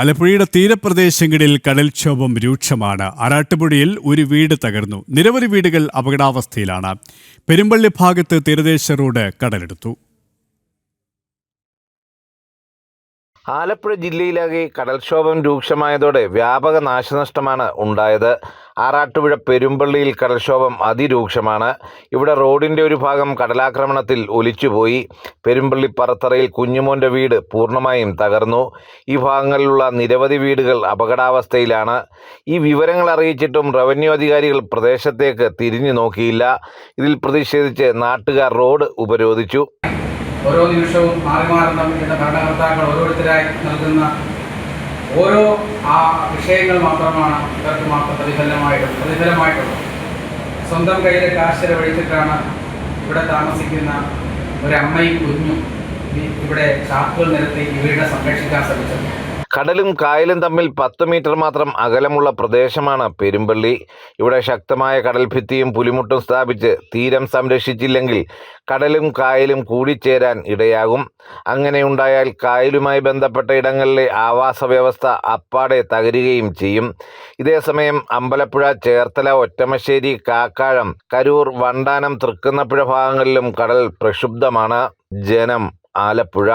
ആലപ്പുഴയുടെ തീരപ്രദേശങ്ങളിൽ കടൽക്ഷോഭം രൂക്ഷമാണ്. ആറാട്ടുപുഴയിൽ ഒരു വീട് തകർന്നു. നിരവധി വീടുകൾ അപകടാവസ്ഥയിലാണ്. പെരുമ്പള്ളി ഭാഗത്ത് തീരദേശ റോഡ് കടലെടുത്തു. ആലപ്പുഴ ജില്ലയിലാകെ കടൽക്ഷോഭം രൂക്ഷമായതോടെ വ്യാപക നാശനഷ്ടമാണ് ഉണ്ടായത്. ആറാട്ടുപുഴ പെരുമ്പള്ളിയിൽ കടൽക്ഷോഭം അതിരൂക്ഷമാണ്. ഇവിടെ റോഡിന്റെ ഒരു ഭാഗം കടലാക്രമണത്തിൽ ഒലിച്ചുപോയി. പെരുമ്പള്ളി പറത്തറയിൽ കുഞ്ഞുമോന്റെ വീട് പൂർണമായും തകർന്നു. ഈ ഭാഗങ്ങളിലുള്ള നിരവധി വീടുകൾ അപകടാവസ്ഥയിലാണ്. ഈ വിവരങ്ങൾ അറിയിച്ചിട്ടും റവന്യൂ അധികാരികൾ പ്രദേശത്തേക്ക് തിരിഞ്ഞു നോക്കിയില്ല. ഇതിൽ പ്രതിഷേധിച്ച് നാട്ടുകാർ റോഡ് ഉപരോധിച്ചു. ഓരോ നിമിഷവും മാറി മാറി തമ്മിലുള്ള ഭരണകർത്താക്കൾ ഓരോരുത്തരായി നൽകുന്ന ഓരോ ആ വിഷയങ്ങൾ മാത്രമാണ് ഇവർക്ക് മാത്രം പ്രതിഫലമായിട്ടുള്ളത് പ്രതിഫലമായിട്ടുള്ളത്. സ്വന്തം കയ്യിലെ കാശ് ചെലവഴിച്ചിട്ടാണ് ഇവിടെ താമസിക്കുന്ന ഒരമ്മയും കുഞ്ഞും ഇവിടെ ചാക്കുകൾ നിരത്തി ഇവരുടെ സംരക്ഷിക്കാൻ ശ്രമിച്ചത്. കടലും കായലും തമ്മിൽ പത്ത് മീറ്റർ മാത്രം അകലമുള്ള പ്രദേശമാണ് പെരുമ്പള്ളി. ഇവിടെ ശക്തമായ കടൽഭിത്തിയും പുലിമുട്ടും സ്ഥാപിച്ച് തീരം സംരക്ഷിച്ചില്ലെങ്കിൽ കടലും കായലും കൂടിച്ചേരാൻ ഇടയാകും. അങ്ങനെയുണ്ടായാൽ കായലുമായി ബന്ധപ്പെട്ട ഇടങ്ങളിലെ ആവാസ വ്യവസ്ഥ അപ്പാടെ തകരുകയും ചെയ്യും. ഇതേസമയം അമ്പലപ്പുഴ ചേർത്തല ഒറ്റമശ്ശേരി കാക്കാഴം കരൂർ വണ്ടാനം തൃക്കുന്നപ്പുഴ ഭാഗങ്ങളിലും കടൽ പ്രക്ഷുബ്ധമാണ്. ജനം ആലപ്പുഴ.